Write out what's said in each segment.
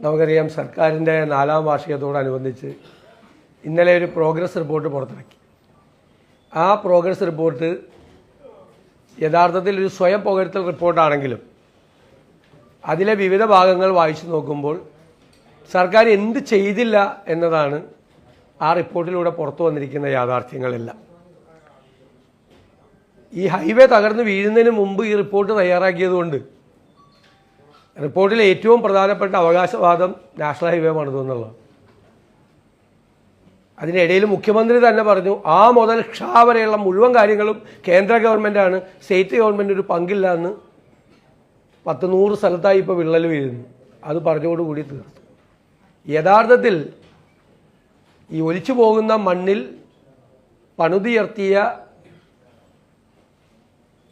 നമുക്കറിയാം സർക്കാരിന്റെ നാലാം വാർഷികത്തോടനുബന്ധിച്ച് ഇന്നലെ ഒരു പ്രോഗ്രസ് റിപ്പോർട്ട് പുറത്തിറക്കി. ആ പ്രോഗ്രസ് റിപ്പോർട്ട് യഥാർത്ഥത്തിൽ ഒരു സ്വയം പുകഴ്ത്തൽ റിപ്പോർട്ടാണെങ്കിലും അതിലെ വിവിധ ഭാഗങ്ങൾ വായിച്ചു നോക്കുമ്പോൾ സർക്കാർ എന്ത് ചെയ്തില്ല എന്നതാണ് ആ റിപ്പോർട്ടിലൂടെ പുറത്തു വന്നിരിക്കുന്ന യാഥാർത്ഥ്യങ്ങളെല്ലാം. ഈ ഹൈവേ തകർന്ന് വീഴുന്നതിന് മുമ്പ് ഈ റിപ്പോർട്ട് തയ്യാറാക്കിയതുകൊണ്ട് റിപ്പോർട്ടിലെ ഏറ്റവും പ്രധാനപ്പെട്ട അവകാശവാദം നാഷണൽ ഹൈവേ പണിതു എന്നുള്ളത്. അതിനിടയിൽ മുഖ്യമന്ത്രി തന്നെ പറഞ്ഞു ആ മുതൽ ക്ഷാ വരെയുള്ള മുഴുവൻ കാര്യങ്ങളും കേന്ദ്ര ഗവൺമെന്റാണ് സ്റ്റേറ്റ് ഗവൺമെന്റ് ഒരു പങ്കില്ല എന്ന് പത്ത് നൂറ് സ്ഥലത്തായി ഇപ്പോൾ വിള്ളൽ വീഴുന്നു. അത് പറഞ്ഞോടുകൂടി തീർത്തു. യഥാർത്ഥത്തിൽ ഈ ഒലിച്ചു പോകുന്ന മണ്ണിൽ പണുതിയർത്തിയ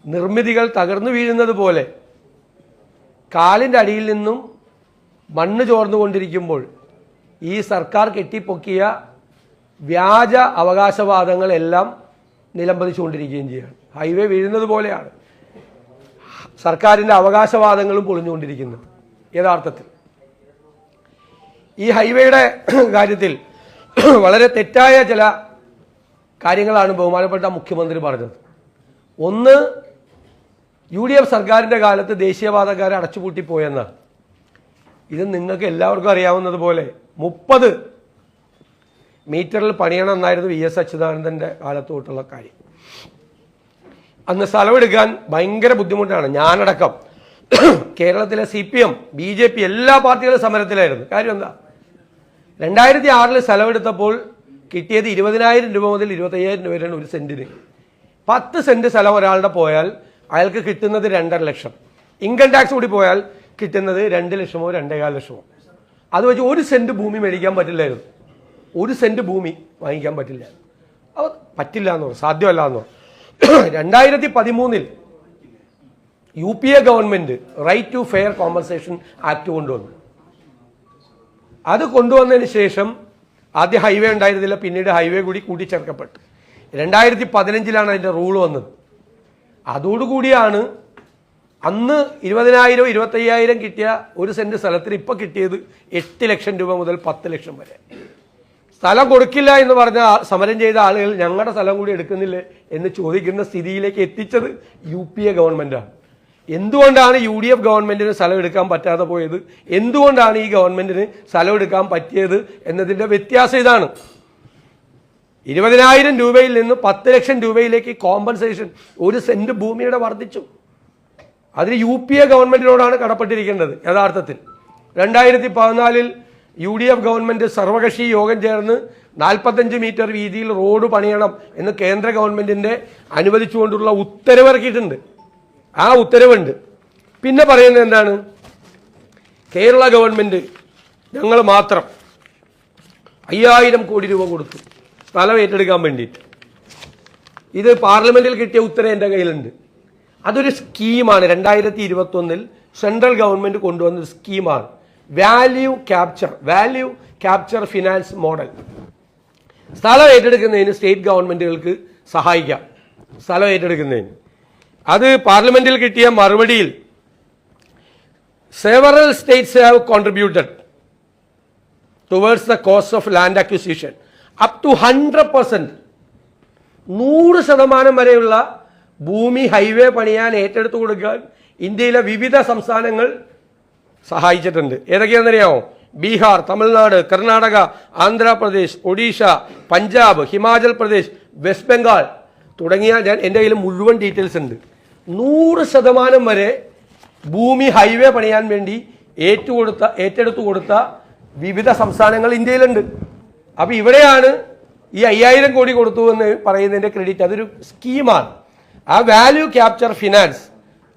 നിർമ്മിതികൾ തകർന്നു വീഴുന്നത് പോലെ കാലിന്റെ അടിയിൽ നിന്നും മണ്ണ് ചോർന്നുകൊണ്ടിരിക്കുമ്പോൾ ഈ സർക്കാർ കെട്ടിപ്പൊക്കിയ വ്യാജ അവകാശവാദങ്ങളെല്ലാം നിലംപതിച്ചുകൊണ്ടിരിക്കുകയും ചെയ്യുകയാണ് ഹൈവേ വീഴുന്നത് പോലെയാണ്. സർക്കാരിന്റെ അവകാശവാദങ്ങളും പൊളിഞ്ഞുകൊണ്ടിരിക്കുന്നത് യഥാർത്ഥത്തിൽ. ഈ ഹൈവേയുടെ കാര്യത്തിൽ വളരെ തെറ്റായ ചില കാര്യങ്ങളാണ് ബഹുമാനപ്പെട്ട മുഖ്യമന്ത്രി പറഞ്ഞത്. ഒന്ന് യു ഡി എഫ് സർക്കാരിന്റെ കാലത്ത് ദേശീയവാദക്കാരെ അടച്ചുപൂട്ടിപ്പോയെന്നാണ് ഇത് നിങ്ങൾക്ക് എല്ലാവർക്കും അറിയാവുന്നതുപോലെ മുപ്പത് മീറ്ററിൽ പണിയണം എന്നായിരുന്നു വി എസ് അച്യുതാനന്ദന്റെ കാലത്തോട്ടുള്ള കാര്യം. അന്ന് സ്ഥലമെടുക്കാൻ ഭയങ്കര ബുദ്ധിമുട്ടാണ്. ഞാനടക്കം. കേരളത്തിലെ C P M B J P എല്ലാ പാർട്ടികളും സമരത്തിലായിരുന്നു. കാര്യം എന്താ? രണ്ടായിരത്തി ആറിൽ സ്ഥലമെടുത്തപ്പോൾ കിട്ടിയത് ഇരുപതിനായിരം രൂപ മുതൽ ഇരുപത്തയ്യായിരം രൂപ വരെയാണ് ഒരു സെന്റിന്. പത്ത് സെന്റ് സ്ഥലം ഒരാളുടെ പോയാൽ അയാൾക്ക് കിട്ടുന്നത് രണ്ടര ലക്ഷം. ഇൻകം ടാക്സ് കൂടി പോയാൽ കിട്ടുന്നത് രണ്ട് ലക്ഷമോ രണ്ടേകാൽ ലക്ഷമോ. അത് വെച്ച് ഒരു സെന്റ് ഭൂമി മേടിക്കാൻ പറ്റില്ലായിരുന്നു. ഒരു സെന്റ് ഭൂമി വാങ്ങിക്കാൻ പറ്റില്ല. അത് പറ്റില്ല എന്നോ സാധ്യമല്ല എന്നോ രണ്ടായിരത്തി പതിമൂന്നിൽ U P A government right to fair compensation act കൊണ്ടുവന്നു. അത് കൊണ്ടുവന്നതിന് ശേഷം ആദ്യം ഹൈവേ ഉണ്ടായിരുന്നില്ല പിന്നീട് ഹൈവേ കൂടി കൂട്ടിച്ചേർക്കപ്പെട്ടു. രണ്ടായിരത്തി പതിനഞ്ചിലാണ് അതിന്റെ റൂൾ വന്നത്. അതോടുകൂടിയാണ് അന്ന് ഇരുപതിനായിരം ഇരുപത്തയ്യായിരം കിട്ടിയ ഒരു സെന്റ് സ്ഥലത്തിന് ഇപ്പം കിട്ടിയത് എട്ട് ലക്ഷം രൂപ മുതൽ പത്ത് ലക്ഷം വരെ. സ്ഥലം കൊടുക്കില്ല എന്ന് പറഞ്ഞ സമരം ചെയ്ത ആളുകൾ ഞങ്ങളുടെ സ്ഥലം കൂടി എടുക്കുന്നില്ലേ എന്ന് ചോദിക്കുന്ന സ്ഥിതിയിലേക്ക് എത്തിച്ചത് യു പി എ ഗവൺമെന്റാണ് എന്തുകൊണ്ടാണ് യു ഡി എഫ് ഗവൺമെന്റിന് സ്ഥലം എടുക്കാൻ പറ്റാതെ പോയത്? എന്തുകൊണ്ടാണ് ഈ ഗവൺമെന്റിന് സ്ഥലം എടുക്കാൻ പറ്റിയത് എന്നതിന്റെ വ്യത്യാസം ഇതാണ്. ഇരുപതിനായിരം രൂപയിൽ നിന്ന് പത്ത് ലക്ഷം രൂപയിലേക്ക് കോമ്പൻസേഷൻ ഒരു സെന്റ് ഭൂമിയുടെ വർദ്ധിച്ചു. അതിന് യു പി എ ഗവൺമെന്റിനോടാണ് കടപ്പെട്ടിരിക്കേണ്ടത് യഥാർത്ഥത്തിൽ. രണ്ടായിരത്തി പതിനാലിൽ യു ഡി എഫ് ഗവൺമെന്റ് സർവകക്ഷി യോഗം ചേർന്ന് നാൽപ്പത്തഞ്ച് മീറ്റർ വീതിയിൽ റോഡ് പണിയണം എന്ന് കേന്ദ്ര ഗവൺമെന്റിന്റെ അനുവദിച്ചുകൊണ്ടുള്ള ഉത്തരവ് ഇറക്കിയിട്ടുണ്ട്. ആ ഉത്തരവുണ്ട്. പിന്നെ പറയുന്നത് എന്താണ്? കേരള ഗവൺമെന്റ് ഞങ്ങൾ മാത്രം അയ്യായിരം കോടി രൂപ കൊടുത്തു. സ്ഥലം ഏറ്റെടുക്കാൻ വേണ്ടിയിട്ട്. ഇത് പാർലമെന്റിൽ കിട്ടിയ ഉത്തരം എന്റെ കയ്യിലുണ്ട്. അതൊരു സ്കീമാണ്. രണ്ടായിരത്തി ഇരുപത്തൊന്നിൽ സെൻട്രൽ ഗവൺമെന്റ് കൊണ്ടുവന്ന ഒരു സ്കീമാണ്. Value capture value capture finance model. സ്ഥലം ഏറ്റെടുക്കുന്നതിന് സ്റ്റേറ്റ് ഗവൺമെന്റുകൾക്ക് സഹായിക്കാം. സ്ഥലം ഏറ്റെടുക്കുന്നതിന്. അത് പാർലമെന്റിൽ കിട്ടിയ മറുപടിയിൽ several states have contributed towards the cost of land acquisition up to hundred percent നൂറ് ശതമാനം വരെയുള്ള ഭൂമി ഹൈവേ പണിയാൻ ഏറ്റെടുത്തു കൊടുക്കാൻ ഇന്ത്യയിലെ വിവിധ സംസ്ഥാനങ്ങൾ സഹായിച്ചിട്ടുണ്ട്. ഏതൊക്കെയാണെന്നറിയാമോ? ബീഹാർ തമിഴ്നാട് കർണാടക ആന്ധ്രാപ്രദേശ് ഒഡീഷ പഞ്ചാബ് ഹിമാചൽ പ്രദേശ് വെസ്റ്റ് ബംഗാൾ തുടങ്ങിയ ഞാൻ എന്റെ കയ്യിൽ മുഴുവൻ ഡീറ്റെയിൽസ് ഉണ്ട്. നൂറ് ശതമാനം വരെ ഭൂമി ഹൈവേ പണിയാൻ വേണ്ടി ഏറ്റുകൊടുത്ത ഏറ്റെടുത്തു കൊടുത്ത വിവിധ സംസ്ഥാനങ്ങൾ ഇന്ത്യയിലുണ്ട്. അപ്പോൾ ഇവിടെയാണ് ഈ അയ്യായിരം കോടി കൊടുത്തു എന്ന് പറയുന്നതിന്റെ ക്രെഡിറ്റ് അതൊരു സ്കീമാണ് ആ വാല്യൂ ക്യാപ്ചർ ഫിനാൻസ്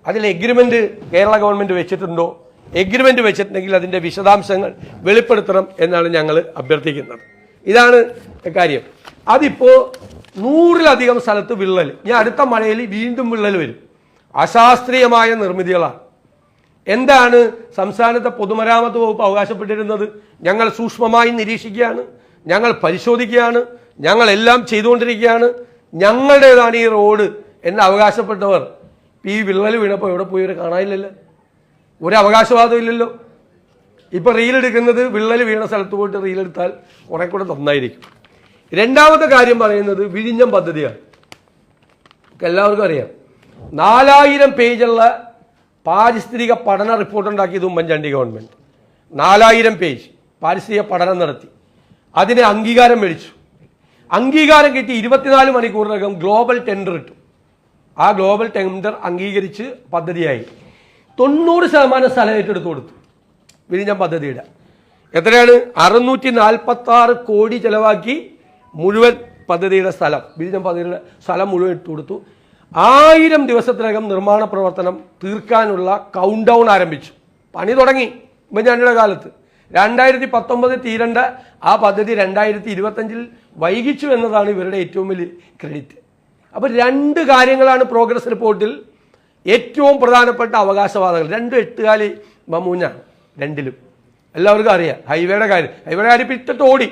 അതിൽ എഗ്രിമെന്റ് കേരള ഗവൺമെന്റ് വെച്ചിട്ടുണ്ടോ? എഗ്രിമെന്റ് വെച്ചിട്ടുണ്ടെങ്കിൽ അതിന്റെ വിശദാംശങ്ങൾ വെളിപ്പെടുത്തണം എന്നാണ് ഞങ്ങൾ അഭ്യർത്ഥിക്കുന്നത്. ഇതാണ് കാര്യം. അതിപ്പോ നൂറിലധികം സ്ഥലത്ത് വിള്ളൽ. ഞാൻ അടുത്ത മഴയിൽ വീണ്ടും വിള്ളൽ വരും. അശാസ്ത്രീയമായ നിർമ്മിതികളാണ്. എന്താണ് സംസ്ഥാനത്തെ പൊതുമരാമത്ത് വകുപ്പ് അവകാശപ്പെട്ടിരുന്നത്? ഞങ്ങൾ സൂക്ഷ്മമായി നിരീക്ഷിക്കുകയാണ്. ഞങ്ങൾ പരിശോധിക്കുകയാണ് ഞങ്ങളെല്ലാം ചെയ്തുകൊണ്ടിരിക്കുകയാണ്. ഞങ്ങളുടേതാണ് ഈ റോഡ് എന്ന് അവകാശപ്പെട്ടവർ പി വിള്ളൽ വീണപ്പോൾ എവിടെ പോയി ഒരു കാണാനില്ലല്ലോ. ഒരു അവകാശവാദം ഇല്ലല്ലോ. ഇപ്പോൾ റീലെടുക്കുന്നത് വിള്ളൽ വീണ സ്ഥലത്ത് പോയിട്ട് റീലെടുത്താൽ കുറേ കൂടെ നന്നായിരിക്കും. രണ്ടാമത്തെ കാര്യം പറയുന്നത് വിഴിഞ്ഞം പദ്ധതിയാണ്. എല്ലാവർക്കും അറിയാം. നാലായിരം പേജുള്ള പാരിസ്ഥിതിക പഠന റിപ്പോർട്ട് ഉണ്ടാക്കിയത് ഉമ്മൻചാണ്ടി ഗവൺമെന്റ് നാലായിരം പേജ് പാരിസ്ഥിതിക പഠനം നടത്തി. അതിന് അംഗീകാരം മേടിച്ചു. അംഗീകാരം കിട്ടി ഇരുപത്തിനാല് മണിക്കൂറിനകം ഗ്ലോബൽ ടെൻഡർ ഇട്ടു. ആ ഗ്ലോബൽ ടെൻഡർ അംഗീകരിച്ച് പദ്ധതിയായി. തൊണ്ണൂറ് ശതമാനം സ്ഥലം ഏറ്റെടുത്ത് കൊടുത്തു. വിഴിഞ്ഞം പദ്ധതിയുടെ എത്രയാണ് അറുന്നൂറ്റി നാൽപ്പത്തി ആറ് കോടി ചെലവാക്കി മുഴുവൻ പദ്ധതിയുടെ സ്ഥലം. വിഴിഞ്ഞം പദ്ധതിയുടെ സ്ഥലം മുഴുവൻ ഇട്ട് കൊടുത്തു. ആയിരം ദിവസത്തിനകം നിർമ്മാണ പ്രവർത്തനം തീർക്കാനുള്ള കൗണ്ട് ഡൗൺ ആരംഭിച്ചു. പണി തുടങ്ങി. ഉമ്മൻചാണ്ടിയുടെ കാലത്ത്. രണ്ടായിരത്തി പത്തൊമ്പത് തീരേണ്ട ആ പദ്ധതി രണ്ടായിരത്തി ഇരുപത്തഞ്ചിൽ വൈകിച്ചു എന്നതാണ് ഇവരുടെ ഏറ്റവും വലിയ ക്രെഡിറ്റ് അപ്പോൾ രണ്ട് കാര്യങ്ങളാണ് പ്രോഗ്രസ് റിപ്പോർട്ടിൽ ഏറ്റവും പ്രധാനപ്പെട്ട അവകാശവാദങ്ങൾ. രണ്ടും എട്ടുകാലി മമൂഞ്ഞാണ് രണ്ടിലും. എല്ലാവർക്കും അറിയാം. ഹൈവേയുടെ കാര്യം. ഹൈവേയുടെ കാര്യം ഇപ്പം ഇട്ടിട്ട് ഓടി.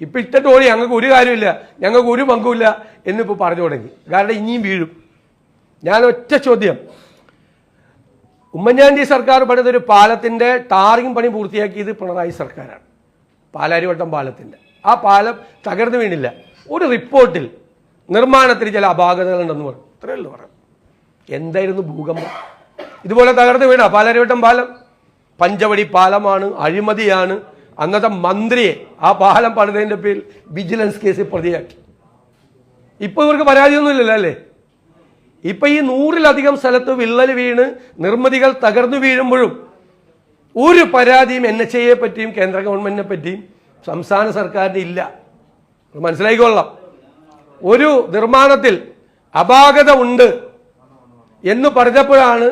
ഇപ്പം ഇട്ടിട്ട് ഓടി. ഞങ്ങൾക്ക് ഒരു കാര്യമില്ല. ഞങ്ങൾക്ക് ഒരു പങ്കുമില്ല എന്നിപ്പോൾ പറഞ്ഞു തുടങ്ങി. കാരണം ഇനിയും വീഴും. ഞാൻ ഒറ്റ ചോദ്യം. ഉമ്മൻചാണ്ടി സർക്കാർ പണിതൊരു പാലത്തിന്റെ ടാറിങ് പണി പൂർത്തിയാക്കിയത് പിണറായി സർക്കാരാണ്. പാലാരിവട്ടം പാലത്തിന്റെ ആ പാലം തകർന്നു വീണില്ല. ഒരു റിപ്പോർട്ടിൽ നിർമ്മാണത്തിന് ചില അപാകതകളുണ്ടെന്ന് പറഞ്ഞു ഇത്രയേ ഉള്ളൂ പറഞ്ഞു എന്തായിരുന്നു ഭൂകമ്പം? ഇതുപോലെ തകർന്നു വീണ പാലാരിവട്ടം പാലം. പഞ്ചവടി പാലമാണ് അഴിമതിയാണ്. അന്നത്തെ മന്ത്രിയെ ആ പാലം പണിതതിന്റെ പേരിൽ വിജിലൻസ് കേസിൽ പ്രതിയാക്കി. ഇപ്പോൾ ഇവർക്ക് പരാതിയൊന്നുമില്ലല്ലോ അല്ലേ? ഇപ്പൊ ഈ നൂറിലധികം സ്ഥലത്ത് വിള്ളൽ വീണ് നിർമ്മിതികൾ തകർന്നു വീഴുമ്പോഴും ഒരു പരാതിയും എൻ എച്ച് ഐയെ പറ്റിയും കേന്ദ്ര ഗവൺമെന്റിനെ പറ്റിയും സംസ്ഥാന സർക്കാരിന് ഇല്ല. മനസ്സിലായിക്കൊള്ളാം. ഒരു നിർമ്മാണത്തിൽ അപാകത ഉണ്ട് എന്ന് പറഞ്ഞപ്പോഴാണ്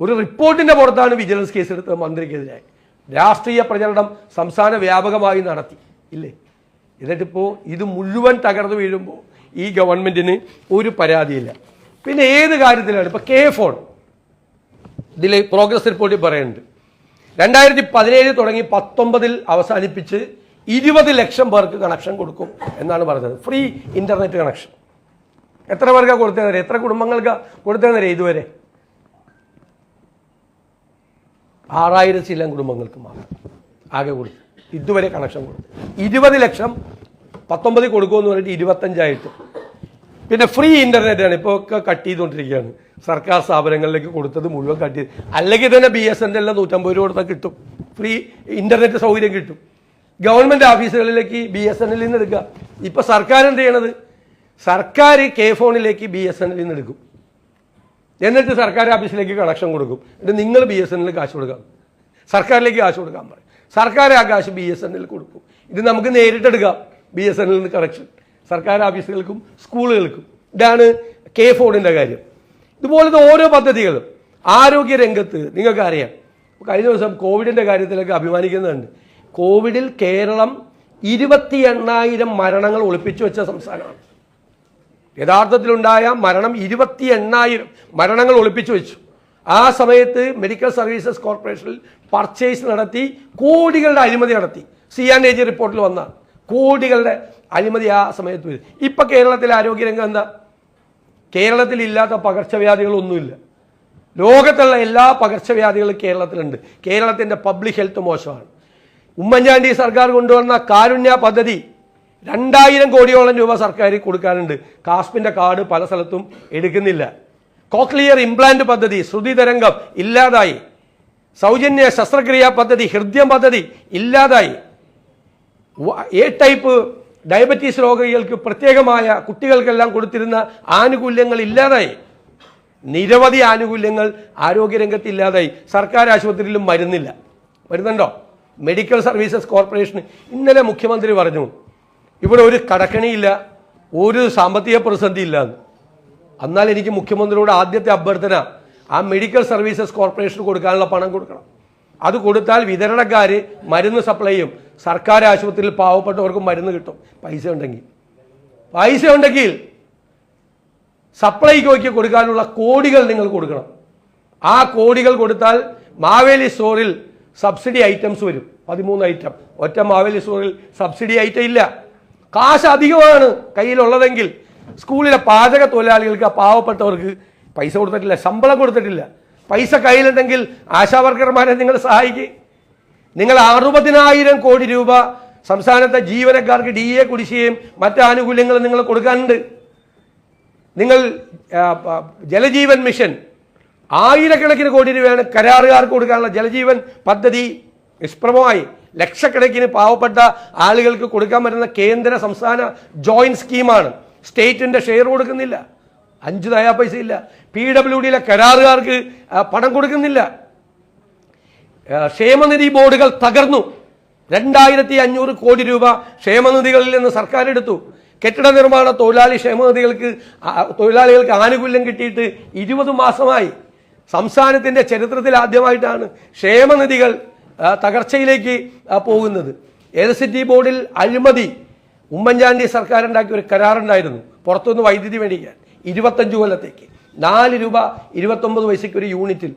ഒരു റിപ്പോർട്ടിന്റെ പുറത്താണ് വിജിലൻസ് കേസ് എടുത്ത് മന്ത്രിക്കെതിരായി. രാഷ്ട്രീയ പ്രചരണം സംസ്ഥാന വ്യാപകമായി നടത്തി. ഇല്ലേ? എന്നിട്ടിപ്പോൾ ഇത് മുഴുവൻ തകർന്നു വീഴുമ്പോൾ ഈ ഗവൺമെന്റിന് ഒരു പരാതിയില്ല. പിന്നെ ഏത് കാര്യത്തിലാണ്? ഇപ്പൊ കെ ഫോൺ. ഇതിൽ പ്രോഗ്രസ് റിപ്പോർട്ടിൽ പറയുന്നുണ്ട്. രണ്ടായിരത്തി പതിനേഴ് തുടങ്ങി പത്തൊമ്പതിൽ അവസാനിപ്പിച്ച് ഇരുപത് ലക്ഷം പേർക്ക് കണക്ഷൻ കൊടുക്കും എന്നാണ് പറഞ്ഞത്. ഫ്രീ ഇന്റർനെറ്റ് കണക്ഷൻ എത്ര പേർക്കാണ് കൊടുത്തതെന്നറിയാം എത്ര കുടുംബങ്ങൾക്ക് കൊടുത്തതെന്നറിയാം ഇതുവരെ? ആറായിരം ചില്ലം കുടുംബങ്ങൾക്ക് മാത്രം. ആകെ കൊടുത്തു. ഇതുവരെ കണക്ഷൻ കൊടുത്തു. ഇരുപത് ലക്ഷം പത്തൊമ്പതിൽ കൊടുക്കുമെന്ന് പറഞ്ഞിട്ട് ഇരുപത്തഞ്ചായിട്ട്. പിന്നെ ഫ്രീ ഇന്റർനെറ്റ് ആണ്. ഇപ്പോൾ ഒക്കെ കട്ട് ചെയ്തുകൊണ്ടിരിക്കുകയാണ്. സർക്കാർ സ്ഥാപനങ്ങളിലേക്ക് കൊടുത്തത് മുഴുവൻ കട്ട് ചെയ്ത്. അല്ലെങ്കിൽ തന്നെ ബി എസ് എൻ എല്ലാം നൂറ്റമ്പത് രൂപ കൊടുത്താൽ കിട്ടും. ഫ്രീ ഇന്റർനെറ്റ് സൗകര്യം കിട്ടും. ഗവൺമെന്റ് ഓഫീസുകളിലേക്ക് ബി എസ് എൻ എല്ലിൽ നിന്ന് എടുക്കുക. ഇപ്പൊ സർക്കാർ എന്ത് ചെയ്യണത്? സർക്കാർ കെ ഫോണിലേക്ക് ബി എസ് എൻ എല്ലിൽ നിന്ന് എടുക്കും. എന്നിട്ട് സർക്കാർ ഓഫീസിലേക്ക് കണക്ഷൻ കൊടുക്കും. എന്നിട്ട് നിങ്ങൾ ബി എസ് എൻ എല്ലിൽ കാശ് കൊടുക്കാം സർക്കാരിലേക്ക് കാശ് കൊടുക്കാൻ പറയും. സർക്കാർ ആ കാശ് ബി എസ് എൻ എല്ലിൽ കൊടുക്കും. ഇത് നമുക്ക് നേരിട്ടെടുക്കാം ബി എസ് എൻ എല്ലിന് കണക്ഷൻ സർക്കാർ ഓഫീസുകൾക്കും സ്കൂളുകൾക്കും ഇതാണ് കെ ഫോണിന്റെ കാര്യം. ഇതുപോലത്തെ ഓരോ പദ്ധതികളും ആരോഗ്യ രംഗത്ത് നിങ്ങൾക്കറിയാം കഴിഞ്ഞ ദിവസം കോവിഡിന്റെ കാര്യത്തിലൊക്കെ അഭിമാനിക്കുന്നുണ്ട്. കോവിഡിൽ കേരളം ഇരുപത്തി എണ്ണായിരം മരണങ്ങൾ ഒളിപ്പിച്ചു വെച്ച സംസ്ഥാനമാണ്. യഥാർത്ഥത്തിലുണ്ടായ മരണം ഇരുപത്തി എണ്ണായിരം മരണങ്ങൾ ഒളിപ്പിച്ചു വെച്ചു. ആ സമയത്ത് മെഡിക്കൽ സർവീസസ് കോർപ്പറേഷനിൽ പർച്ചേസ് നടത്തി കോടികളുടെ അഴിമതി നടത്തി. സി ആൻഡ് എ ജി റിപ്പോർട്ടിൽ വന്ന കോടികളുടെ അഴിമതി ആ സമയത്ത് വരും. ഇപ്പൊ കേരളത്തിലെ ആരോഗ്യരംഗം എന്താ? കേരളത്തിൽ ഇല്ലാത്ത പകർച്ചവ്യാധികളൊന്നുമില്ല. ലോകത്തുള്ള എല്ലാ പകർച്ചവ്യാധികളും കേരളത്തിലുണ്ട്. കേരളത്തിന്റെ പബ്ലിക് ഹെൽത്ത് മോശമാണ്. ഉമ്മൻചാണ്ടി സർക്കാർ കൊണ്ടുവന്ന കാരുണ്യ പദ്ധതി രണ്ടായിരം കോടിയോളം രൂപ സർക്കാർ കൊടുക്കാനുണ്ട്. കാസ്പിന്റെ കാർഡ് പല സ്ഥലത്തും എടുക്കുന്നില്ല. കോക്ലിയർ ഇംപ്ലാന്റ് പദ്ധതി ശ്രുതി തരംഗം ഇല്ലാതായി. സൗജന്യ ശസ്ത്രക്രിയാ പദ്ധതി ഹൃദയം പദ്ധതി ഇല്ലാതായി. എ ടൈപ്പ് ഡയബറ്റീസ് രോഗികൾക്ക് പ്രത്യേകമായ കുട്ടികൾക്കെല്ലാം കൊടുത്തിരുന്ന ആനുകൂല്യങ്ങൾ ഇല്ലാതായി. നിരവധി ആനുകൂല്യങ്ങൾ ആരോഗ്യരംഗത്ത് ഇല്ലാതായി. സർക്കാർ ആശുപത്രിയിലും മരുന്നില്ല. വരുന്നുണ്ടോ? മെഡിക്കൽ സർവീസസ് കോർപ്പറേഷൻ ഇന്നലെ മുഖ്യമന്ത്രി പറഞ്ഞു ഇവിടെ ഒരു കടക്കണിയില്ല ഒരു സാമ്പത്തിക പ്രതിസന്ധി ഇല്ല എന്ന്. എന്നാൽ എനിക്ക് മുഖ്യമന്ത്രിയോട് ആദ്യത്തെ അഭ്യർത്ഥന ആ മെഡിക്കൽ സർവീസസ് കോർപ്പറേഷന് കൊടുക്കാനുള്ള പണം കൊടുക്കണം. അത് കൊടുത്താൽ വിതരണക്കാർ മരുന്ന് സപ്ലൈ ചെയ്യും. സർക്കാർ ആശുപത്രിയിൽ പാവപ്പെട്ടവർക്കും മരുന്ന് കിട്ടും. പൈസ ഉണ്ടെങ്കിൽ. പൈസ ഉണ്ടെങ്കിൽ സപ്ലൈകോയ്ക്ക് കൊടുക്കാനുള്ള കോടികൾ നിങ്ങൾ കൊടുക്കണം. ആ കോടികൾ കൊടുത്താൽ മാവേലി സ്റ്റോറിൽ സബ്സിഡി ഐറ്റംസ് വരും. പതിമൂന്ന് ഐറ്റം ഒറ്റ മാവേലി സ്റ്റോറിൽ സബ്സിഡി ഐറ്റം ഇല്ല. കാശ് അധികമാണ് കയ്യിലുള്ളതെങ്കിൽ. സ്കൂളിലെ പാചക തൊഴിലാളികൾക്ക് പാവപ്പെട്ടവർക്ക് പൈസ കൊടുത്തിട്ടില്ല ശമ്പളം കൊടുത്തിട്ടില്ല. പൈസ കയ്യിലുണ്ടെങ്കിൽ ആശാവർക്കർമാരെ നിങ്ങൾ സഹായിക്കും. നിങ്ങൾ അറുപതിനായിരം കോടി രൂപ സംസ്ഥാനത്തെ ജീവനക്കാർക്ക് ഡി എ കുടിശ്ശികയും മറ്റ് ആനുകൂല്യങ്ങളും നിങ്ങൾ കൊടുക്കാനുണ്ട്. നിങ്ങൾ ജലജീവൻ മിഷൻ ആയിരക്കണക്കിന് കോടി രൂപയാണ് കരാറുകാർക്ക് കൊടുക്കാനുള്ള ജലജീവൻ പദ്ധതി നിഷ്പ്രഭമായി. ലക്ഷക്കണക്കിന് പാവപ്പെട്ട ആളുകൾക്ക് കൊടുക്കാൻ പറ്റുന്ന കേന്ദ്ര സംസ്ഥാന ജോയിന്റ് സ്കീമാണ്. സ്റ്റേറ്റിന്റെ ഷെയർ കൊടുക്കുന്നില്ല. അഞ്ച് നയാ പൈസ ഇല്ല പി ഡബ്ല്യു ഡിയിലെ കരാറുകാർക്ക് പണം കൊടുക്കുന്നില്ല. ക്ഷേമനിധി ബോർഡുകൾ തകർന്നു. രണ്ടായിരത്തി അഞ്ഞൂറ് കോടി രൂപ ക്ഷേമനിധികളിൽ നിന്ന് സർക്കാർ എടുത്തു കെട്ടിട നിർമ്മാണ തൊഴിലാളി ക്ഷേമനിധികൾക്ക് തൊഴിലാളികൾക്ക് ആനുകൂല്യം കിട്ടിയിട്ട് ഇരുപത് മാസമായി. സംസ്ഥാനത്തിന്റെ ചരിത്രത്തിൽ ആദ്യമായിട്ടാണ് ക്ഷേമനിധികൾ തകർച്ചയിലേക്ക് പോകുന്നത്. ഇലക്ട്രിസിറ്റി ബോർഡിൽ അഴിമതി ഉമ്മൻചാണ്ടി സർക്കാരുണ്ടാക്കിയ ഒരു കരാറുണ്ടായിരുന്നു. പുറത്തുനിന്ന് വൈദ്യുതി മേടിക്കാൻ. ഇരുപത്തഞ്ച് കൊല്ലത്തേക്ക്. നാല് രൂപ ഇരുപത്തൊമ്പത് പൈസയ്ക്ക് ഒരു യൂണിറ്റിൽ.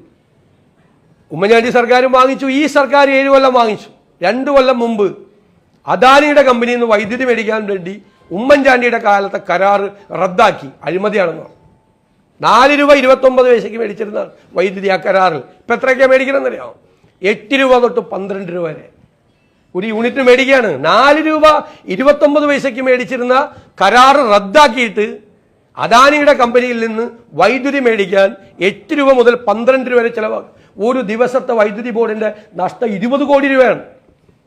ഉമ്മൻചാണ്ടി സർക്കാരും വാങ്ങിച്ചു ഈ സർക്കാർ ഏഴ് കൊല്ലം വാങ്ങിച്ചു. രണ്ട് കൊല്ലം മുമ്പ് അദാനിയുടെ കമ്പനിയിൽ നിന്ന് വൈദ്യുതി മേടിക്കാൻ വേണ്ടി ഉമ്മൻചാണ്ടിയുടെ കാലത്തെ കരാർ റദ്ദാക്കി. അഴിമതിയാണെന്ന് നാല് രൂപ ഇരുപത്തൊമ്പത് പൈസയ്ക്ക് മേടിച്ചിരുന്ന വൈദ്യുതി ആ കരാറിൽ. ഇപ്പം എത്രയൊക്കെയാണ് മേടിക്കണമെന്നറിയാം എട്ട് രൂപ തൊട്ട് പന്ത്രണ്ട് രൂപ വരെ. ഒരു യൂണിറ്റ് മേടിക്കുകയാണ്. നാല് രൂപ ഇരുപത്തൊമ്പത് പൈസയ്ക്ക് മേടിച്ചിരുന്ന കരാർ റദ്ദാക്കിയിട്ട് അദാനിയുടെ കമ്പനിയിൽ നിന്ന് വൈദ്യുതി മേടിക്കാൻ എട്ട് രൂപ മുതൽ പന്ത്രണ്ട് രൂപ വരെ ചിലവാക്കും ഒരു ദിവസത്തെ വൈദ്യുതി ബോർഡിന്റെ നഷ്ടം ഇരുപത് കോടി രൂപയാണ്.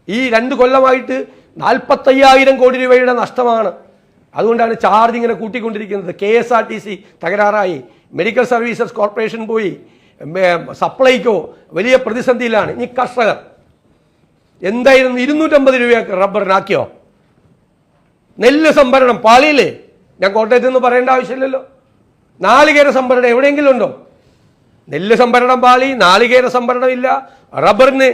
ഈ രണ്ട് കൊല്ലമായിട്ട് നാൽപ്പത്തയ്യായിരം കോടി രൂപയുടെ നഷ്ടമാണ്. അതുകൊണ്ടാണ് ചാർജ് ഇങ്ങനെ കൂട്ടിക്കൊണ്ടിരിക്കുന്നത്. K S R T C തകരാറായി. Medical services corporation പോയി. സപ്ലൈക്കോ വലിയ പ്രതിസന്ധിയിലാണ്. ഇനി കർഷകർ. എന്തായിരുന്നു? ഇരുന്നൂറ്റമ്പത് രൂപയൊക്കെ റബ്ബറിനാക്കിയോ? നെല്ല് സംഭരണം പാളിയില്ലേ? ഞാൻ കോട്ടയത്ത് നിന്ന് പറയേണ്ട ആവശ്യമില്ലല്ലോ. നാളികേര സംഭരണം എവിടെയെങ്കിലും ഉണ്ടോ? നെല്ല് സംഭരണം പാളി നാളികേര സംഭരണം ഇല്ല. റബ്ബറിന്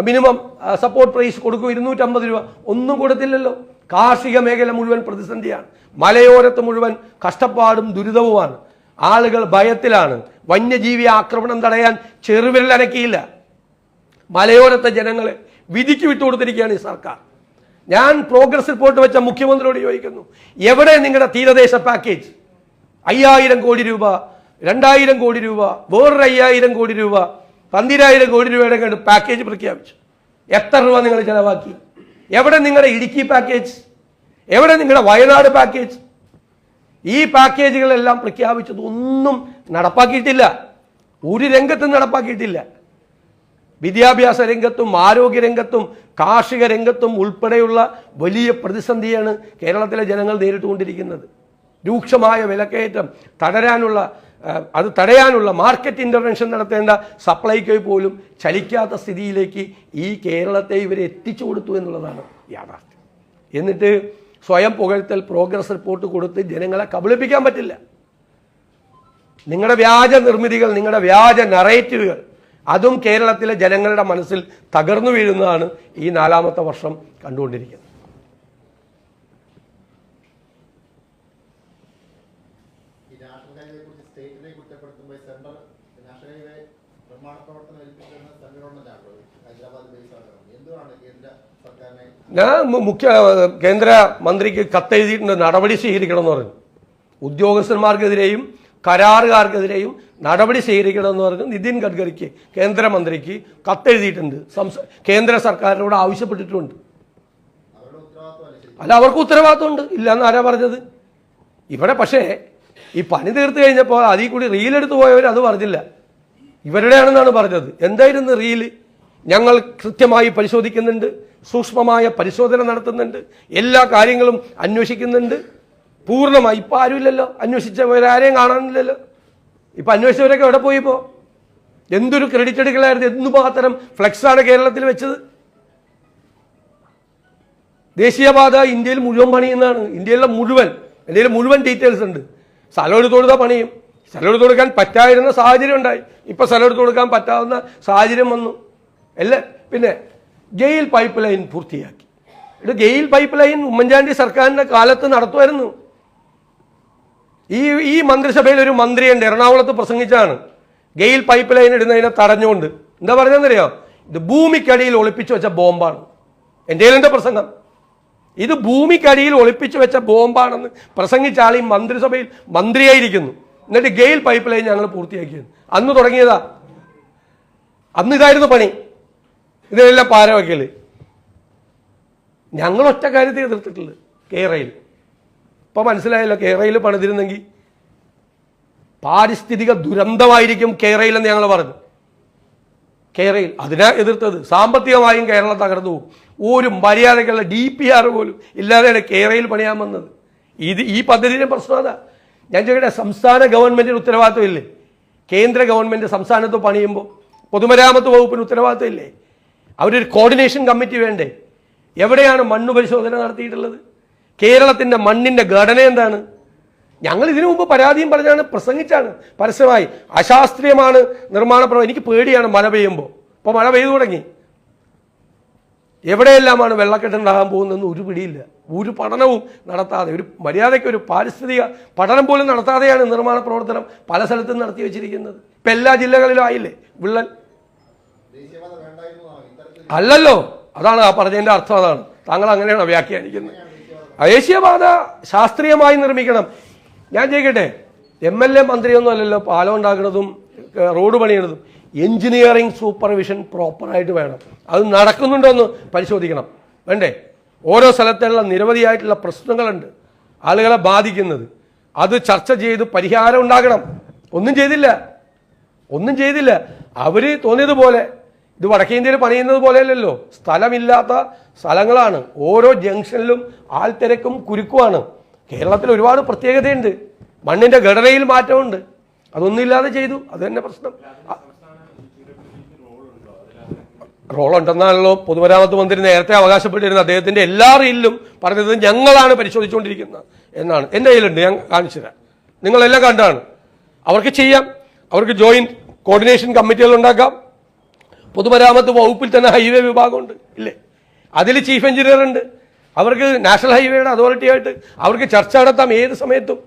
മിനിമം സപ്പോർട്ട് പ്രൈസ് കൊടുക്കും ഇരുന്നൂറ്റമ്പത് രൂപ. ഒന്നും കൊടുത്തില്ലല്ലോ. കാർഷിക മേഖല മുഴുവൻ പ്രതിസന്ധിയാണ്. മലയോരത്ത് മുഴുവൻ കഷ്ടപ്പാടും ദുരിതവുമാണ്. ആളുകൾ ഭയത്തിലാണ്. വന്യജീവി ആക്രമണം തടയാൻ ചെറുവിരലനക്കിയില്ല. മലയോരത്തെ ജനങ്ങളെ വിധിക്ക് വിട്ടുകൊടുത്തിരിക്കുകയാണ് ഈ സർക്കാർ. ഞാൻ പ്രോഗ്രസ് റിപ്പോർട്ട് വെച്ച മുഖ്യമന്ത്രിയോട് ചോദിക്കുന്നു. എവിടെ നിങ്ങളുടെ തീരദേശ പാക്കേജ് അയ്യായിരം കോടി രൂപ രണ്ടായിരം കോടി രൂപ വേറൊരു അയ്യായിരം കോടി രൂപ പന്തിരായിരം കോടി രൂപയുടെ കണ്ട് പാക്കേജ് പ്രഖ്യാപിച്ചു. എത്ര രൂപ നിങ്ങൾ ചെലവാക്കി? എവിടെ നിങ്ങളുടെ ഇടുക്കി പാക്കേജ് എവിടെ നിങ്ങളുടെ വയനാട് പാക്കേജ് ഈ പാക്കേജുകളെല്ലാം പ്രഖ്യാപിച്ചത് ഒന്നും നടപ്പാക്കിയിട്ടില്ല. ഒരു രംഗത്തും നടപ്പാക്കിയിട്ടില്ല. വിദ്യാഭ്യാസ രംഗത്തും ആരോഗ്യ രംഗത്തും കാർഷിക രംഗത്തും ഉൾപ്പെടെയുള്ള വലിയ പ്രതിസന്ധിയാണ് കേരളത്തിലെ ജനങ്ങൾ നേരിട്ടുകൊണ്ടിരിക്കുന്നത്. രൂക്ഷമായ വിലക്കയറ്റം തടരാനുള്ള അത് തടയാനുള്ള മാർക്കറ്റ് ഇന്റർവെൻഷൻ നടത്തേണ്ട സപ്ലൈക്കോ പോലും ചലിക്കാത്ത സ്ഥിതിയിലേക്ക് ഈ കേരളത്തെ ഇവർ എത്തിച്ചു കൊടുത്തു എന്നുള്ളതാണ് യാഥാർത്ഥ്യം. എന്നിട്ട് സ്വയം പുകഴ്ത്തൽ പ്രോഗ്രസ് റിപ്പോർട്ട് കൊടുത്ത് ജനങ്ങളെ കബളിപ്പിക്കാൻ പറ്റില്ല. നിങ്ങളുടെ വ്യാജ നിർമ്മിതികൾ നിങ്ങളുടെ വ്യാജ നറേറ്റീവുകൾ അതും കേരളത്തിലെ ജനങ്ങളുടെ മനസ്സിൽ തകർന്നു വീഴുന്നതാണ് ഈ നാലാമത്തെ വർഷം കണ്ടുകൊണ്ടിരിക്കുന്നത്. ഞാൻ മുഖ്യ കേന്ദ്ര മന്ത്രിക്ക് കത്തെഴുതിയിട്ടുണ്ട് നടപടി സ്വീകരിക്കണം എന്ന് പറഞ്ഞു. ഉദ്യോഗസ്ഥന്മാർക്കെതിരെയും കരാറുകാർക്കെതിരെയും നടപടി സ്വീകരിക്കണമെന്ന് പറഞ്ഞ് നിതിൻ ഗഡ്കരിക്ക് കേന്ദ്രമന്ത്രിക്ക് കത്തെഴുതിയിട്ടുണ്ട്. കേന്ദ്ര സർക്കാരിനോട് ആവശ്യപ്പെട്ടിട്ടുണ്ട്. അല്ല അവർക്ക് ഉത്തരവാദിത്വമുണ്ട്. ഇല്ല എന്ന് ആരാ പറഞ്ഞത്? ഇവിടെ പക്ഷേ ഈ പണി തീർത്ത് കഴിഞ്ഞപ്പോൾ അതിൽ കൂടി റീലെടുത്ത് പോയവർ അത് പറഞ്ഞില്ല. ഇവരുടെയാണെന്നാണ് പറഞ്ഞത്. എന്തായിരുന്നു റീൽ ഞങ്ങൾ കൃത്യമായി പരിശോധിക്കുന്നുണ്ട് സൂക്ഷ്മമായ പരിശോധന നടത്തുന്നുണ്ട് എല്ലാ കാര്യങ്ങളും അന്വേഷിക്കുന്നുണ്ട്. പൂർണമായി. ഇപ്പം ആരുമില്ലല്ലോ. അന്വേഷിച്ചവരാരെയും കാണാനില്ലല്ലോ. ഇപ്പം അന്വേഷിച്ചവരൊക്കെ എവിടെ പോയി ഇപ്പോൾ എന്തൊരു ക്രെഡിറ്റ് എടുക്കലായിരുന്നു? എന്തുമാത്രം ഫ്ലെക്സാണ് കേരളത്തിൽ വെച്ചത്. ദേശീയപാത ഇന്ത്യയിൽ മുഴുവൻ പണിയുന്നതാണ്. ഇന്ത്യയിലെ മുഴുവൻ ഇന്ത്യയിലെ മുഴുവൻ ഡീറ്റെയിൽസ് ഉണ്ട്. സ്ഥലം എടുത്ത് കൊടുത്താൽ പണിയും. സ്ഥലം എടുത്ത് കൊടുക്കാൻ പറ്റാതിരുന്ന സാഹചര്യം ഉണ്ടായി. ഇപ്പൊ സ്ഥലം എടുത്ത് കൊടുക്കാൻ പറ്റാവുന്ന സാഹചര്യം വന്നു. അല്ലേ? പിന്നെ ഗെയിൽ പൈപ്പ് ലൈൻ പൂർത്തിയാക്കി. ഇത് ഗെയിൽ പൈപ്പ് ലൈൻ ഉമ്മൻചാണ്ടി സർക്കാരിന്റെ കാലത്ത് നടത്തുമായിരുന്നു. ഈ ഈ മന്ത്രിസഭയിൽ ഒരു മന്ത്രിയുണ്ട്. എറണാകുളത്ത് പ്രസംഗിച്ചാണ് ഗെയിൽ പൈപ്പ് ലൈൻ ഇടുന്നതിനെ തടഞ്ഞുകൊണ്ട്. എന്താ പറഞ്ഞെന്നറിയോ ഇത് ഭൂമിക്കടിയിൽ ഒളിപ്പിച്ചു വെച്ച ബോംബാണ്. എന്റെ പ്രസംഗം? ഇത് ഭൂമിക്കടിയിൽ ഒളിപ്പിച്ചു വെച്ച ബോംബാണെന്ന് പ്രസംഗിച്ച ആൾ ഈ മന്ത്രിസഭയിൽ മന്ത്രിയായിരിക്കുന്നു. എന്നിട്ട് ഗെയിൽ പൈപ്പ് ലൈൻ ഞങ്ങൾ പൂർത്തിയാക്കിയത് അന്ന് തുടങ്ങിയതാ? അന്ന് ഇതായിരുന്നു പണി. ഇതെല്ലാം പാര ഞങ്ങൾ ഒറ്റ കാര്യത്തെ എതിർത്തിട്ടുള്ളത് കേരളയിൽ. ഇപ്പൊ മനസ്സിലായല്ലോ കേരളയിൽ പണിതിരുന്നെങ്കിൽ പാരിസ്ഥിതിക ദുരന്തമായിരിക്കും കേരളയിലെന്ന് ഞങ്ങൾ പറഞ്ഞു. കേരളയിൽ അതിനെ എതിർത്തത് സാമ്പത്തികമായും കേരളം തകർന്നു പോകും. ഒരു മര്യാദയ്ക്കുള്ള ഡി പി ആർ പോലും ഇല്ലാതെയാണ് കേരളയിൽ പണിയാൻ വന്നത്. ഇത് ഈ പദ്ധതിയുടെ പ്രശ്നം അതാ. ഞാൻ ചോദിക്കട്ടെ സംസ്ഥാന ഗവൺമെന്റിന് ഉത്തരവാദിത്വമില്ലേ? കേന്ദ്ര ഗവൺമെന്റ് സംസ്ഥാനത്ത് പണിയുമ്പോൾ പൊതുമരാമത്ത് വകുപ്പിന് ഉത്തരവാദിത്വമില്ലേ? അവരൊരു കോർഡിനേഷൻ കമ്മിറ്റി വേണ്ടേ? എവിടെയാണ് മണ്ണ് പരിശോധന നടത്തിയിട്ടുള്ളത്? കേരളത്തിന്റെ മണ്ണിന്റെ ഘടന എന്താണ്? ഞങ്ങൾ ഇതിനു മുമ്പ് പരാതിയും പറഞ്ഞാണ് പ്രസംഗിച്ചാണ്. പരസ്യമായി അശാസ്ത്രീയമാണ് നിർമ്മാണ പ്രവർത്തനം എനിക്ക് പേടിയാണ് മഴ പെയ്യുമ്പോൾ ഇപ്പോൾ മഴ പെയ്തു തുടങ്ങി. എവിടെയെല്ലാമാണ് വെള്ളക്കെട്ടുണ്ടാകാൻ പോകുന്നതെന്ന് ഒരു പിടിയില്ല. ഒരു പഠനവും നടത്താതെ ഒരു മര്യാദയ്ക്ക് ഒരു പാരിസ്ഥിതിക പഠനം പോലും നടത്താതെയാണ് നിർമ്മാണ പ്രവർത്തനം പല സ്ഥലത്തും നടത്തി വെച്ചിരിക്കുന്നത്. ഇപ്പം എല്ലാ ജില്ലകളിലും ആയില്ലേ? വിള്ളൽ. അല്ലല്ലോ. അതാണ് ആ പറഞ്ഞതിന്റെ അർത്ഥം അതാണ്. താങ്കൾ അങ്ങനെയാണ് വ്യാഖ്യാനിക്കുന്നത്? ദേശീയപാത ശാസ്ത്രീയമായി നിർമ്മിക്കണം. ഞാൻ ചോദിക്കട്ടെ എം എൽ എ മന്ത്രിയൊന്നും അല്ലല്ലോ പാലം ഉണ്ടാക്കുന്നതും റോഡ് പണിയണതും എഞ്ചിനീയറിംഗ് സൂപ്പർവിഷൻ പ്രോപ്പറായിട്ട് വേണം. അത് നടക്കുന്നുണ്ടോ എന്ന് പരിശോധിക്കണം. വേണ്ടേ? ഓരോ സ്ഥലത്തുള്ള നിരവധിയായിട്ടുള്ള പ്രശ്നങ്ങളുണ്ട്. ആളുകളെ ബാധിക്കുന്നത്. അത് ചർച്ച ചെയ്ത് പരിഹാരം ഉണ്ടാകണം. ഒന്നും ചെയ്തില്ല. ഒന്നും ചെയ്തില്ല. അവർ തോന്നിയതുപോലെ ഇത് വടക്കേ ഇന്ത്യയിൽ പണിയുന്നത് പോലെയല്ലല്ലോ. സ്ഥലമില്ലാത്ത സ്ഥലങ്ങളാണ്. ഓരോ ജംഗ്ഷനിലും ആൾത്തിരക്കും കുരുക്കുമാണ്. കേരളത്തിൽ ഒരുപാട് പ്രത്യേകതയുണ്ട്. മണ്ണിന്റെ ഘടനയിൽ മാറ്റമുണ്ട്. അതൊന്നുമില്ലാതെ ചെയ്തു. അത് തന്നെ പ്രശ്നം. റോളുണ്ടെന്നാണല്ലോ പൊതുമരാമത്ത് മന്ത്രി നേരത്തെ അവകാശപ്പെട്ടിരുന്ന അദ്ദേഹത്തിന്റെ എല്ലാ റീലിലും പറഞ്ഞത് ഞങ്ങളാണ് പരിശോധിച്ചുകൊണ്ടിരിക്കുന്നത് എന്നാണ്. എന്റെ കയ്യിലുണ്ട്. ഞാൻ കാണിച്ചു തരാം. നിങ്ങളെല്ലാം കണ്ടാണ്. അവർക്ക് ചെയ്യാം. അവർക്ക് ജോയിന്റ് കോർഡിനേഷൻ കമ്മിറ്റികൾ ഉണ്ടാക്കാം. പൊതുമരാമത്ത് വകുപ്പിൽ തന്നെ ഹൈവേ വിഭാഗമുണ്ട്. ഇല്ലേ? അതിൽ ചീഫ് എഞ്ചിനീയർ ഉണ്ട് അവർക്ക് നാഷണൽ ഹൈവേയുടെ അതോറിറ്റി ആയിട്ട് അവർക്ക് ചർച്ച നടത്താം ഏത് സമയത്തും.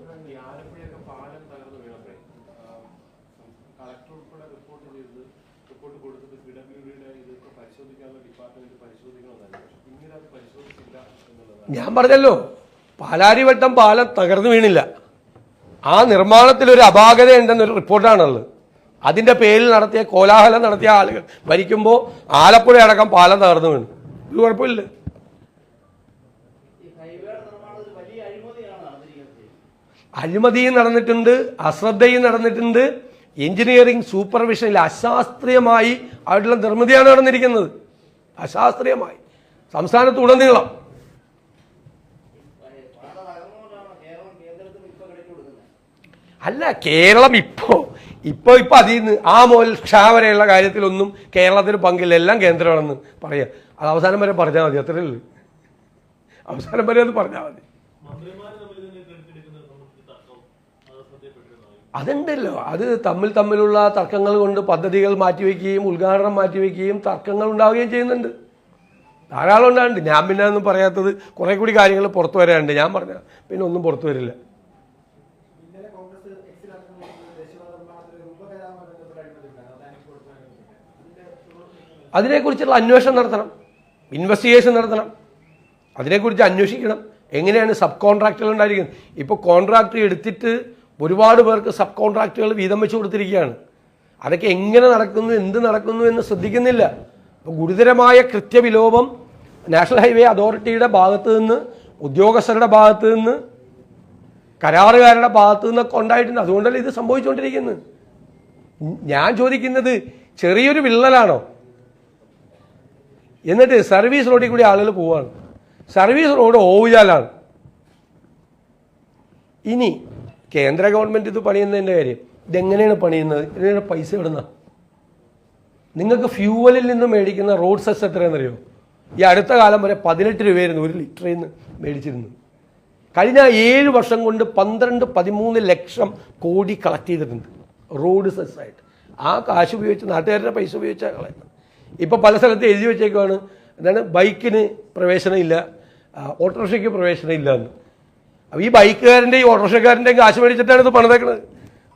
ഞാൻ പറഞ്ഞല്ലോ പാലാരിവട്ടം പാലം തകർന്നു വീണില്ല. ആ നിർമ്മാണത്തിൽ ഒരു അപാകത ഉണ്ടെന്നൊരു റിപ്പോർട്ടാണുള്ളത്. അതിന്റെ പേരിൽ നടത്തിയ കോലാഹലം നടത്തിയ ആളുകൾ ഭരിക്കുമ്പോൾ ആലപ്പുഴ അടക്കം പാലം തകർന്നു വീണു. ഇത് കുഴപ്പമില്ല. അഴിമതിയും നടന്നിട്ടുണ്ട് അശ്രദ്ധയും നടന്നിട്ടുണ്ട്. എഞ്ചിനീയറിംഗ് സൂപ്പർവിഷനിൽ അശാസ്ത്രീയമായി ആയിട്ടുള്ള നിർമ്മിതിയാണ് നടന്നിരിക്കുന്നത്. അശാസ്ത്രീയമായി. സംസ്ഥാനത്ത് ഉടനീളം. അല്ല കേരളം ഇപ്പോ ഇപ്പോ ഇപ്പോൾ അതിൽ നിന്ന് ആ മുതൽ ക്ഷാ വരെയുള്ള കാര്യത്തിലൊന്നും കേരളത്തിന് പങ്കില്ല. എല്ലാം കേന്ദ്രമാണെന്ന് പറയാം. അത് അവസാനം വരെ പറഞ്ഞാൽ മതി. അത്രയേ ഉള്ളൂ. അവസാനം വരെ അത് പറഞ്ഞാൽ മതി. അതുണ്ടല്ലോ. അത് തമ്മിൽ തമ്മിലുള്ള തർക്കങ്ങൾ കൊണ്ട് പദ്ധതികൾ മാറ്റിവെക്കുകയും ഉദ്ഘാടനം മാറ്റിവെക്കുകയും തർക്കങ്ങൾ ഉണ്ടാവുകയും ചെയ്യുന്നുണ്ട്. ധാരാളം ഉണ്ടാകുന്നുണ്ട് ഞാൻ പിന്നെ ഒന്നും പറയാത്തത് കുറെ കൂടി കാര്യങ്ങൾ പുറത്തു വരാനുണ്ട്. ഞാൻ പറഞ്ഞ പിന്നെ ഒന്നും പുറത്തു വരില്ല ഇന്നലെ കോൺഗ്രസ് എക്സിലാക്കുന്നത് ദേശീയപാത നിർമ്മാണത്തിൽ രൂപകരാറുമായി ബന്ധപ്പെട്ട അഴിമതിയുണ്ടായിരുന്നു അത് അനുഭവ കൊടുക്കാനുണ്ട് അതിന്റെ തുടർ അതിനെക്കുറിച്ചുള്ള അന്വേഷണം നടത്തണം. ഇൻവെസ്റ്റിഗേഷൻ നടത്തണം. അതിനെക്കുറിച്ച് അന്വേഷിക്കണം. എങ്ങനെയാണ് സബ് കോൺട്രാക്റ്റുകൾ ഉണ്ടായിരിക്കുന്നത്? ഇപ്പോൾ കോൺട്രാക്ട് എടുത്തിട്ട് ഒരുപാട് പേർക്ക് സബ് കോൺട്രാക്റ്റുകൾ വീതം വെച്ച് കൊടുത്തിരിക്കുകയാണ്. അതൊക്കെ എങ്ങനെ നടക്കുന്നു എന്ത് നടക്കുന്നു എന്ന് ശ്രദ്ധിക്കുന്നില്ല. അപ്പോൾ ഗുരുതരമായ കൃത്യവിലോപം നാഷണൽ ഹൈവേ അതോറിറ്റിയുടെ ഭാഗത്ത് നിന്ന് ഉദ്യോഗസ്ഥരുടെ ഭാഗത്ത് നിന്ന് കരാറുകാരുടെ ഭാഗത്ത് നിന്നൊക്കെ ഉണ്ടായിട്ടുണ്ട്. അതുകൊണ്ടല്ലേ ഇത് സംഭവിച്ചുകൊണ്ടിരിക്കുന്നത്? ഞാൻ ചോദിക്കുന്നത് ചെറിയൊരു വിള്ളലാണോ? എന്നിട്ട് സർവീസ് റോഡിൽ കൂടി ആളുകൾ പോവാണ്. സർവീസ് റോഡ് ഓവുചാലാണ്. ഇനി കേന്ദ്ര ഗവൺമെന്റ് ഇത് പണിയുന്നതിന്റെ കാര്യം ഇതെങ്ങനെയാണ് പണിയുന്നത്? ഇതിനെ പൈസ ഇടുന്ന നിങ്ങൾക്ക് ഫ്യൂവലിൽ നിന്ന് മേടിക്കുന്ന റോഡ് സെസ് എത്രയെന്നറിയോ ഈ അടുത്ത കാലം വരെ പതിനെട്ട് രൂപയായിരുന്നു ഒരു ലിറ്ററിൽ നിന്ന് മേടിച്ചിരുന്നു. കഴിഞ്ഞ ഏഴ് വർഷം കൊണ്ട് പന്ത്രണ്ട് പതിമൂന്ന് ലക്ഷം കോടി കളക്ട് ചെയ്തിട്ടുണ്ട്. റോഡ് സെസ്സായിട്ട് ആ കാശ് ഉപയോഗിച്ച് നാട്ടുകാരുടെ പൈസ ഉപയോഗിച്ചാൽ കളയുന്നത്. ഇപ്പോൾ പല സ്ഥലത്ത് എഴുതി വെച്ചേക്കുവാണ്. എന്താണ്? ബൈക്കിന് പ്രവേശനമില്ല. ഓട്ടോറിക്ഷയ്ക്ക് പ്രവേശനമില്ല എന്ന്. അപ്പോൾ ഈ ബൈക്കുകാരന്റെയും ഓട്ടോറിക്ഷക്കാരന്റെയും കാശ് മേടിച്ചിട്ടാണ് ഇത് പണിതേക്കണത്.